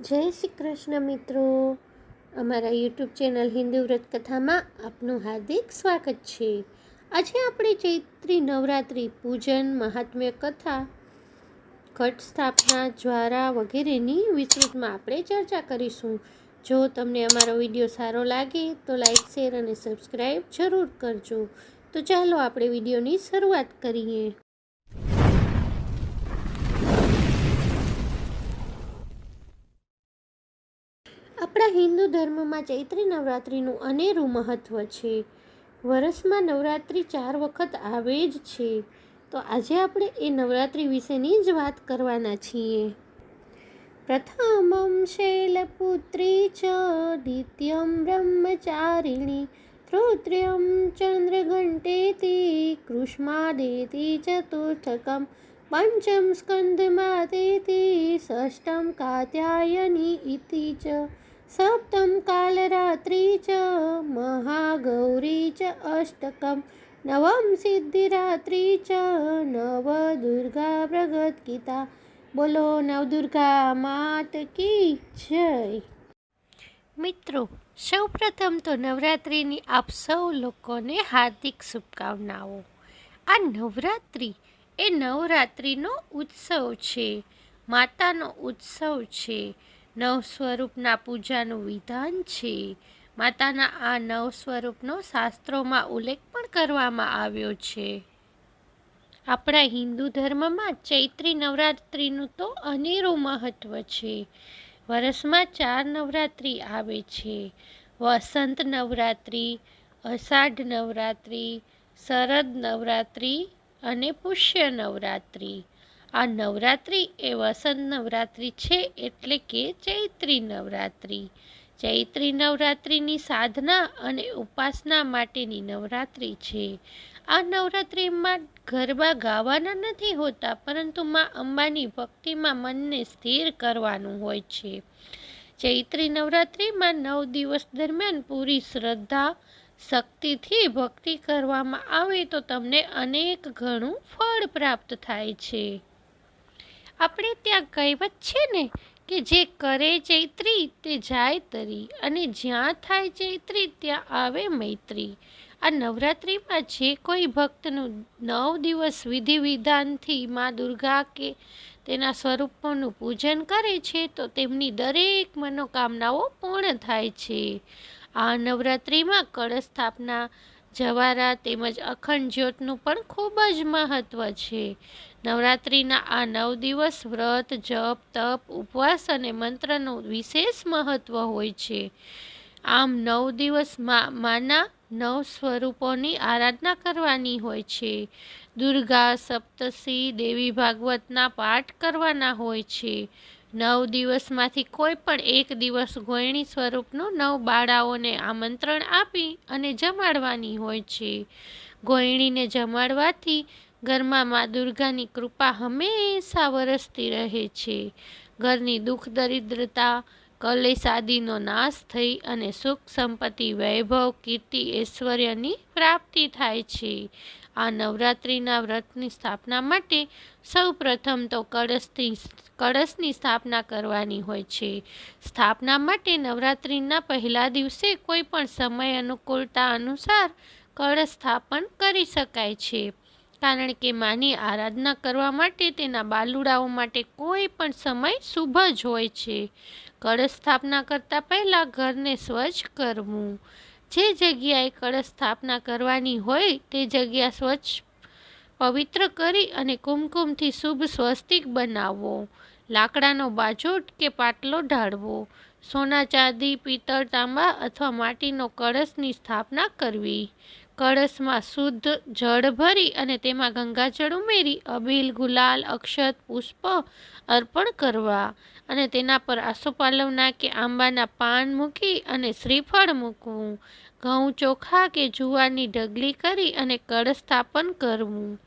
જય શ્રી કૃષ્ણ મિત્રો. અમારા યુટ્યુબ ચેનલ હિન્દુ વ્રત કથામાં આપનું હાર્દિક સ્વાગત છે. આજે આપણે ચૈત્રી નવરાત્રિ, પૂજન, મહાત્મ્ય કથા, ઘટ સ્થાપના, જ્વારા વગેરેની વિસ્તૃતમાં આપણે ચર્ચા કરીશું. જો તમને અમારો વીડિયો સારો લાગે તો લાઈક, શેર અને સબસ્ક્રાઈબ જરૂર કરજો. તો ચાલો આપણે વિડીયોની શરૂઆત કરીએ. આપણા હિન્દુ ધર્મમાં ચૈત્રી નવરાત્રિનું અનેરું મહત્ત્વ છે. વરસમાં નવરાત્રિ ચાર વખત આવે જ છે. તો આજે આપણે એ નવરાત્રિ વિશેની જ વાત કરવાના છીએ. પ્રથમમ શૈલપુત્રી ચ દ્વિતીયમ બ્રહ્મચારિણી તૃતીયમ ચંદ્રઘંટેતી, કૃષ્માદેતી, ચતુર્થકમ, પંચમ સ્કંદમાદેતી ષષ્ટમ કાત્યાયની ઇતિ ચ સપ્તમ કાલરાત્રી ચ મહાગૌરી ચ અષ્ટકમ નવમ સિદ્ધિરાત્રી ચ નવ દુર્ગા પ્રગત ગીતા બોલો નવદુર્ગા માત કી જય મિત્રો સૌપ્રથમ તો નવરાત્રિની આપ સૌ લોકોને હાર્દિક શુભકામનાઓ. આ નવરાત્રિ એ નવરાત્રિનો ઉત્સવ છે, માતાનો ઉત્સવ છે નવ સ્વરૂપના પૂજાનું વિધાન છે. માતાના આ નવ સ્વરૂપનો શાસ્ત્રોમાં ઉલ્લેખ પણ કરવામાં આવ્યો છે. આપણા હિન્દુ ધર્મમાં ચૈત્રી નવરાત્રિનું તો અનેરું મહત્ત્વ છે. વર્ષમાં ચાર નવરાત્રિ આવે છે. વસંત નવરાત્રિ, અષાઢ નવરાત્રિ, શરદ નવરાત્રિ અને પુષ્ય નવરાત્રિ. આ નવરાત્રિ એ વસંત નવરાત્રિ છે એટલે કે ચૈત્રી નવરાત્રિ. ચૈત્રી નવરાત્રિની સાધના અને ઉપાસના માટેની નવરાત્રિ છે. આ નવરાત્રિમાં ગરબા ગાવાના નથી હોતા, પરંતુ માં અંબાની ભક્તિમાં મનને સ્થિર કરવાનું હોય છે. ચૈત્રી નવરાત્રિમાં નવ દિવસ દરમિયાન પૂરી શ્રદ્ધા, શક્તિથી ભક્તિ કરવામાં આવે તો તમને અનેક ઘણું ફળ પ્રાપ્ત થાય છે. આપણે ત્યાં કહેવત છે ને કે જે કરે ચૈત્રી તે જાય તરી અને જ્યાં થાય ચૈત્રી ત્યાં આવે મૈત્રી. આ નવરાત્રિમાં જે કોઈ ભક્તનું નવ દિવસ વિધિ વિધાનથી મા દુર્ગા કે તેના સ્વરૂપોનું પૂજન કરે છે તો તેમની દરેક મનોકામનાઓ પૂર્ણ થાય છે. આ નવરાત્રિમાં કળશ સ્થાપના, જવારા તેમજ અખંડ જ્યોતનું પણ ખૂબ જ મહત્ત્વ છે. નવરાત્રિના આ નવ દિવસ વ્રત, જપ, તપ, ઉપવાસ અને મંત્રનું વિશેષ મહત્ત્વ હોય છે. આમ નવ દિવસ માના નવ સ્વરૂપોની આરાધના કરવાની હોય છે. દુર્ગા, સપ્તશી, દેવી ભાગવતના પાઠ કરવાના હોય છે. નવ દિવસમાંથી કોઈ પણ એક દિવસ ગોયણી સ્વરૂપનું નવ બાળાઓને આમંત્રણ આપી અને જમાડવાની હોય છે. ગોયણીને જમાડવાથી ઘરમાં મા દુર્ગાની કૃપા હંમેશા વરસતી રહે છે. ઘરની દુઃખ, દરિદ્રતા, કલેશ આદિનો નાશ થઈ અને સુખ સંપત્તિ, વૈભવ, કીર્તિ, ઐશ્વર્યની પ્રાપ્તિ થાય છે. આ નવરાત્રિના વ્રતની સ્થાપના માટે સૌ પ્રથમ તો કળશથી કળશની સ્થાપના કરવાની હોય છે. સ્થાપના માટે નવરાત્રિના પહેલા દિવસે કોઈ પણ સમય અનુકૂળતા અનુસાર કળશ સ્થાપન કરી શકાય છે. કારણ કે માની આરાધના કરવા માટે તેના બાલુડાઓ માટે કોઈ પણ સમય શુભ જ હોય છે. કળશ સ્થાપના કરતાં પહેલાં ઘરને સ્વચ્છ કરવું. જે જગ્યાએ કળશ સ્થાપના કરવાની હોય તે જગ્યા સ્વચ્છ, પવિત્ર કરી અને કુમકુમથી શુભ સ્વસ્તિક બનાવવો લાકડાનો બાજોટ કે પાટલો ઢાળવો. સોના ચાંદી, પિત્તળ, તાંબા અથવા માટીનો કળશની સ્થાપના કરવી. કળશમાં શુદ્ધ જળ ભરી અને તેમાં ગંગાજળ ઉમેરી અબીલ, ગુલાલ, અક્ષત, પુષ્પ અર્પણ કરવા અને તેના પર આસોપાલવના કે આંબાના પાન મૂકી અને શ્રીફળ મૂકવું, ઘઉં ચોખા કે જુવારની ઢગલી કરી અને કળશ સ્થાપન કરવું.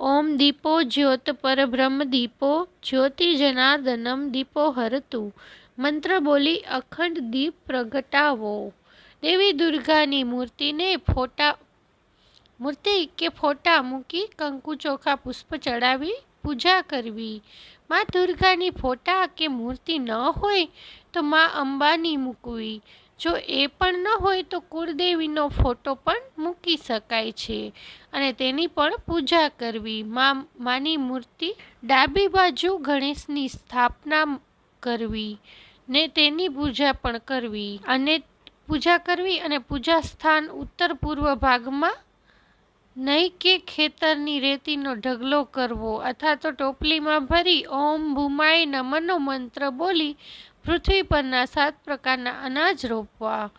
ઓમ દીપો જ્યોત પરબ્રહ્મ દીપો, જ્યોતિ જનાર્દનમ દીપો હરતું. મંત્ર બોલી અખંડ દીપ પ્રગટાવો. દેવી દુર્ગાની મૂર્તિને ફોટા, મૂર્તિ કે ફોટા મૂકી કંકુ ચોખા પુષ્પ ચડાવી પૂજા કરવી. માં દુર્ગાની ફોટા કે મૂર્તિ ન હોય તો માં અંબાની મૂકવી. જો એ પણ ન હોય તો કુળદેવીનો ફોટો પણ મૂકી શકાય છે અને તેની પણ પૂજા કરવી. માં, માની મૂર્તિ ડાબી બાજુ ગણેશની સ્થાપના કરવી ને તેની પૂજા પણ કરવી. અને પૂજા કરવી અને પૂજા સ્થાન ઉત્તર પૂર્વ ભાગમાં નહીં કે ખેતરની રેતીનો ઢગલો કરવો, અથવા તો ટોપલીમાં ભરી ઓમ ભૂમાય નમનો મંત્ર બોલી પૃથ્વી પરના સાત પ્રકારના અનાજ રોપવા.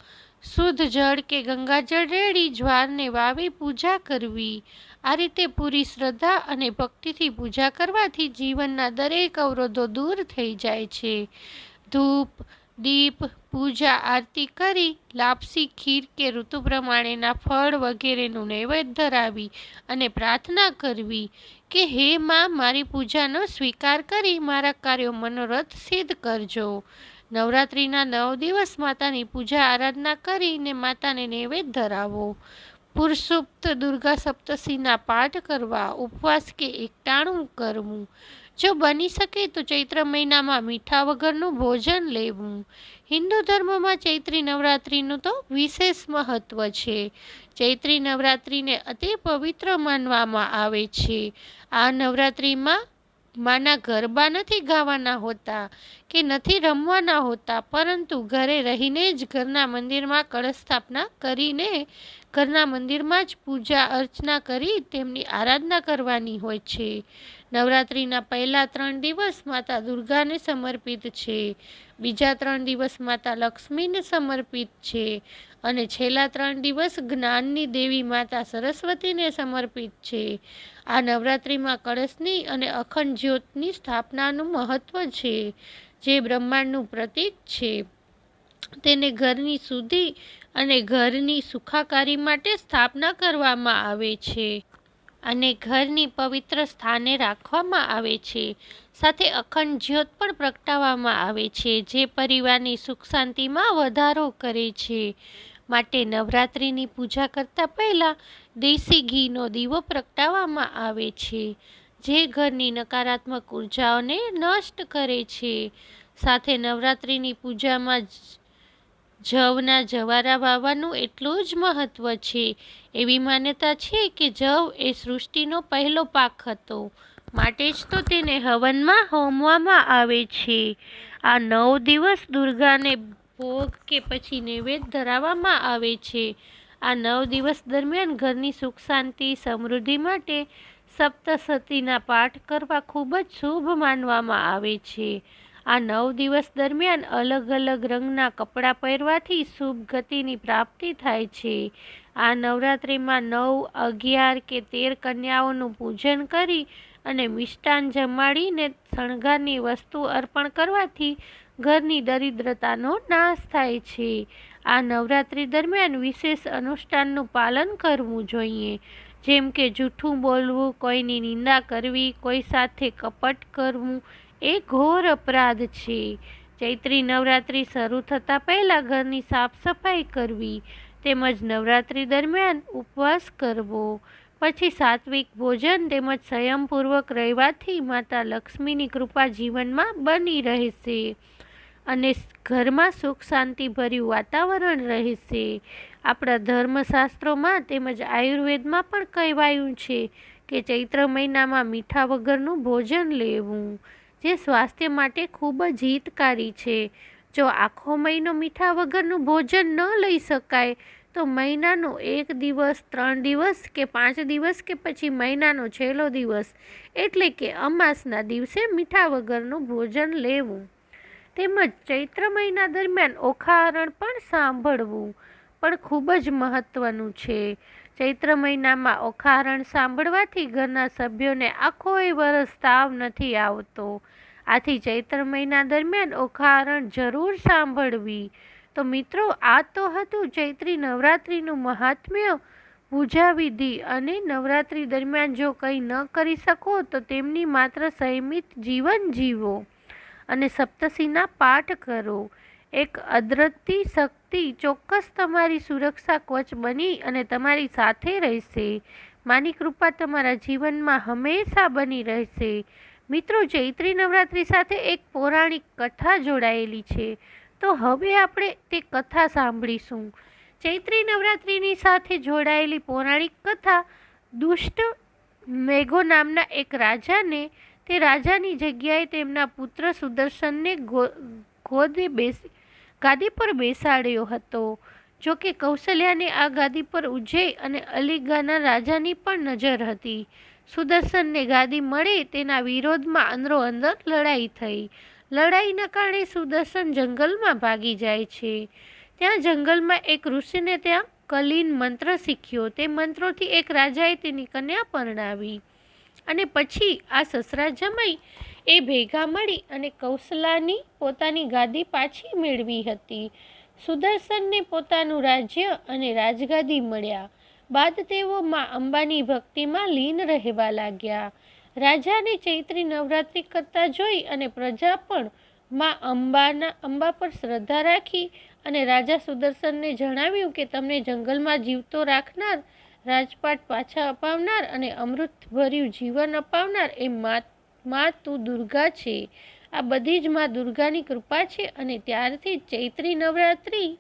શુદ્ધ જળ કે ગંગાજળ રેડી જ્વારને વાવી પૂજા કરવી. આ રીતે પૂરી શ્રદ્ધા અને ભક્તિથી પૂજા કરવાથી જીવનના દરેક અવરોધો દૂર થઈ જાય છે. ધૂપ દીપ, પૂજા, આરતી કરી લાપસી, ખીર કે ઋતુ પ્રમાણેના ફળ વગેરેનું નૈવેદ્ય ધરાવી અને પ્રાર્થના કરવી કે, હે માં, મારી પૂજાનો સ્વીકાર કરી મારા કાર્યો મનોરથ સિદ્ધ કરજો. નવરાત્રિના નવ દિવસ માતાની પૂજા આરાધના કરીને માતાને નૈવેદ્ય ધરાવો. પુરુષુપ્ત દુર્ગા સપ્તશીના પાઠ કરવા, ઉપવાસ કે એકટાણું કરવું. જો બની શકે તો ચૈત્ર મહિનામાં મીઠા વગરનું ભોજન લેવું. હિન્દુ ધર્મમાં ચૈત્રી નવરાત્રિનું તો વિશેષ મહત્વ છે. ચૈત્રી નવરાત્રિને અતિ પવિત્ર માનવામાં આવે છે. આ નવરાત્રિમાં માના ગરબા નથી ગાવાના હોતા કે નથી રમવાના હોતા, પરંતુ ઘરે રહીને જ ઘરના મંદિરમાં કળશ સ્થાપના કરીને ઘરના મંદિરમાં જ પૂજા અર્ચના કરી તેમની આરાધના કરવાની હોય છે. નવરાત્રિના પહેલા ત્રણ દિવસ માતા દુર્ગાને સમર્પિત છે. બીજા ત્રણ દિવસ માતા લક્ષ્મીને સમર્પિત છે અને છેલ્લા ત્રણ દિવસ જ્ઞાનની દેવી માતા સરસ્વતીને સમર્પિત છે. આ નવરાત્રિમાં કળશની અને અખંડ જ્યોતની સ્થાપનાનું મહત્ત્વ છે, જે બ્રહ્માંડનું પ્રતીક છે. તેને ઘરની શુદ્ધિ અને ઘરની સુખાકારી માટે સ્થાપના કરવામાં આવે છે અને ઘરની પવિત્ર સ્થાને રાખવામાં આવે છે. સાથે અખંડ જ્યોત પણ પ્રગટાવવામાં આવે છે, જે પરિવારની સુખ શાંતિમાં વધારો કરે છે. માટે નવરાત્રિની પૂજા કરતાં પહેલાં દેશી ઘીનો દીવો પ્રગટાવવામાં આવે છે, જે ઘરની નકારાત્મક ઉર્જાઓને નષ્ટ કરે છે. સાથે નવરાત્રિની પૂજામાં જવના જવારા વાવવાનું એટલું જ મહત્ત્વ છે. એવી માન્યતા છે કે જવ એ સૃષ્ટિનો પહેલો પાક હતો. માટે જ તો તેને હવનમાં હોમવામાં આવે છે. આ નવ દિવસ દુર્ગાને ભોગ કે પછી નૈવેદ્ય ધરાવવામાં આવે છે. આ નવ દિવસ દરમિયાન ઘરની સુખ શાંતિ, સમૃદ્ધિ માટે સપ્તસતીના પાઠ કરવા ખૂબ જ શુભ માનવામાં આવે છે. આ નવ દિવસ દરમિયાન અલગ અલગ રંગના કપડાં પહેરવાથી શુભ ગતિની પ્રાપ્તિ થાય છે. આ નવરાત્રિમાં નવ, અગિયાર કે તેર કન્યાઓનું પૂજન કરી અને મિષ્ટાન જમાડીને શણગારની વસ્તુ અર્પણ કરવાથી ઘરની દરિદ્રતાનો નાશ થાય છે. આ નવરાત્રિ દરમિયાન વિશેષ અનુષ્ઠાનનું પાલન કરવું જોઈએ. જેમ કે જૂઠું બોલવું, કોઈની નિંદા કરવી, કોઈ સાથે કપટ કરવું એ ઘોર અપરાધ છે. ચૈત્રી નવરાત્રિ શરૂ થતાં પહેલાં ઘરની સાફ સફાઈ કરવી, તેમજ નવરાત્રિ દરમિયાન ઉપવાસ કરવો, પછી સાત્વિક ભોજન તેમજ સંયમપૂર્વક રહેવાથી માતા લક્ષ્મીની કૃપા જીવનમાં બની રહેશે અને ઘરમાં સુખ શાંતિભર્યું વાતાવરણ રહેશે. આપણા ધર્મશાસ્ત્રોમાં તેમજ આયુર્વેદમાં પણ કહેવાયું છે કે ચૈત્ર મહિનામાં મીઠા વગરનું ભોજન લેવું. જે સ્વાસ્થ્ય માટે ખૂબ જ હિતકારી છે. જો આખો મહિનો મીઠા વગરનું ભોજન ન લઈ શકાય, તો મહિનાનો એક દિવસ, ત્રણ દિવસ કે પાંચ દિવસ કે પછી મહિનાનો છેલ્લો દિવસ, એટલે કે અમાસના દિવસે મીઠા વગરનું ભોજન લેવું. તેમજ ચૈત્ર મહિના દરમિયાન ઓખારણ પણ સાંભળવું પણ ખૂબ જ મહત્ત્વનું છે. ચૈત્ર મહિનામાં ઓખારણ સાંભળવાથી ઘરના સભ્યોને આખોય વરસ તાવ નથી આવતો. આથી ચૈત્ર મહિના દરમિયાન ઓખારણ જરૂર સાંભળવી. તો મિત્રો, આ તો હતું ચૈત્રી નવરાત્રિનું મહાત્મ્ય પૂજા વિધિ અને નવરાત્રિ દરમિયાન જો કંઈ ન કરી શકો, તો તેમની માત્ર સંયમિત જીવન જીવો અને સપ્તસીના પાઠ કરો. એક અદ્રતિ શક્તિ ચોક્કસ તમારી સુરક્ષા કોચ બની અને તમારી સાથે રહેશે. માની કૃપા તમારા જીવનમાં હંમેશા બની રહેશે. મિત્રો, ચૈત્રી નવરાત્રિ સાથે એક પૌરાણિક કથા જોડાયેલી છે. તો હવે આપણે તે કથા સાંભળીશું. ચૈત્રી નવરાત્રિની સાથે જોડાયેલી પૌરાણિક કથા દુષ્ટ મેઘો નામના એક રાજાને, તે રાજાની જગ્યાએ તેમના પુત્ર સુદર્શનને ગોદે બેસી ગાદી પર બેસાડ્યો હતો. જો કે કૌશલ્યાને આ ગાદી પર ઉજ્જૈ અને અલીગાના રાજાની પણ નજર હતી. સુદર્શનને ગાદી મળે તેના વિરોધમાં અંદરો અંદર લડાઈ થઈ. લડાઈના કારણે સુદર્શન જંગલમાં ભાગી જાય છે. ત્યાં જંગલમાં એક ઋષિને ત્યાં કલીન મંત્ર શીખ્યો. તે મંત્રોથી એક રાજાએ તેની કન્યા પરણાવી. અને પછી આ સસરા જમાઈ એ ભેગા મળી અને કૌશલાની પોતાની ગાદી પાછી મેળવી હતી. સુદર્શનને પોતાનું રાજ્ય અને રાજગાદી મળ્યા. બાદ તેઓ મા અંબાની ભક્તિમાં લીન રહેવા લાગ્યા. રાજાને ચૈત્રી નવરાત્રિ કરતા જોઈ અને પ્રજા પણ મા અંબાના, અંબા પર શ્રદ્ધા રાખી અને રાજા સુદર્શનને જણાવ્યું કે તમને જંગલમાં જીવતો રાખનાર, રાજપાટ પાછા અપાવનાર અને અમૃતભર્યું જીવન અપાવનાર એ મા તું દુર્ગા છે. આ બધી જ મા દુર્ગાની કૃપા છે અને ત્યારથી ચૈત્રી નવરાત્રિ.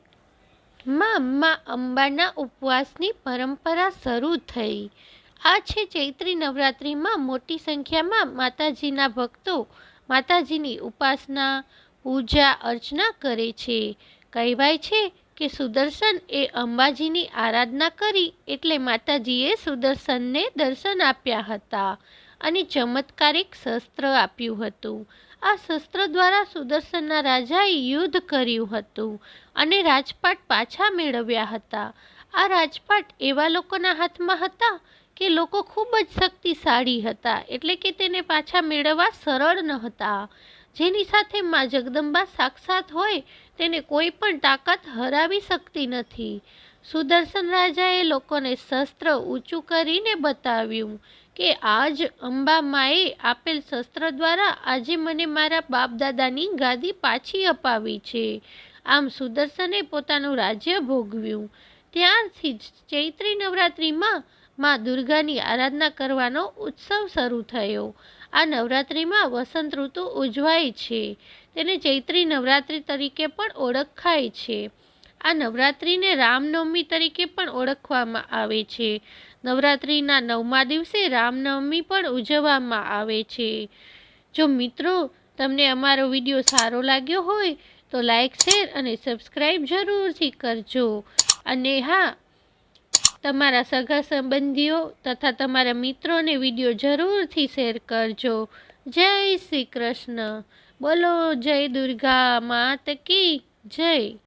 માં, મા અંબાના ઉપવાસની પરંપરા શરૂ થઈ. આ છે ચૈત્રી નવરાત્રિમાં મોટી સંખ્યામાં માતાજીના ભક્તો માતાજીની ઉપાસના, પૂજા, અર્ચના કરે છે. કહેવાય છે કે સુદર્શન એ અંબાજીની આરાધના કરી એટલે માતાજીએ સુદર્શનને દર્શન આપ્યા હતા. અને ચમત્કારિક શસ્ત્ર આપ્યું હતું. આ શસ્ત્ર દ્વારા સુદર્શનના રાજાએ યુદ્ધ કર્યું હતું અને રાજપાટ પાછા મેળવ્યા હતા. આ રાજપાટ એવા લોકોના હાથમાં હતા કે લોકો ખૂબ જ શક્તિશાળી હતા, એટલે કે તેને પાછા મેળવવા સરળ ન હતા. જેની સાથે મા જગદંબા સાક્ષાત હોય, તેને કોઈ પણ તાકાત હરાવી શકતી નથી. સુદર્શન રાજાએ લોકોને શસ્ત્ર ઊંચું કરીને બતાવ્યું કે આજ અંબા માએ આપેલ શસ્ત્ર દ્વારા આજે મને મારા બાપ દાદાની ગાદી પાછી અપાવી છે. આમ સુદર્શને પોતાનું રાજ્ય ભોગવ્યું. ત્યારથી જ ચૈત્રી નવરાત્રિમાં મા દુર્ગાની આરાધના કરવાનો ઉત્સવ શરૂ થયો. આ નવરાત્રિમાં વસંત ઋતુ ઉજવાય છે. તેને ચૈત્રી નવરાત્રિ તરીકે પણ ઓળખાય છે. આ નવરાત્રિને રામનવમી તરીકે પણ ઓળખવામાં આવે છે. નવરાત્રિના નવમા દિવસે રામનવમી પણ ઉજવવામાં આવે છે. જો મિત્રો તમને અમારો વીડિયો સારો લાગ્યો હોય તો લાઈક, શેર અને સબસ્ક્રાઈબ જરૂરથી કરજો. અને હા, તમારા સગા સંબંધીઓ તથા તમારા મિત્રોને વીડિયો જરૂરથી શેર કરજો. જય શ્રી કૃષ્ણ. બોલો જય દુર્ગા માત કી જય.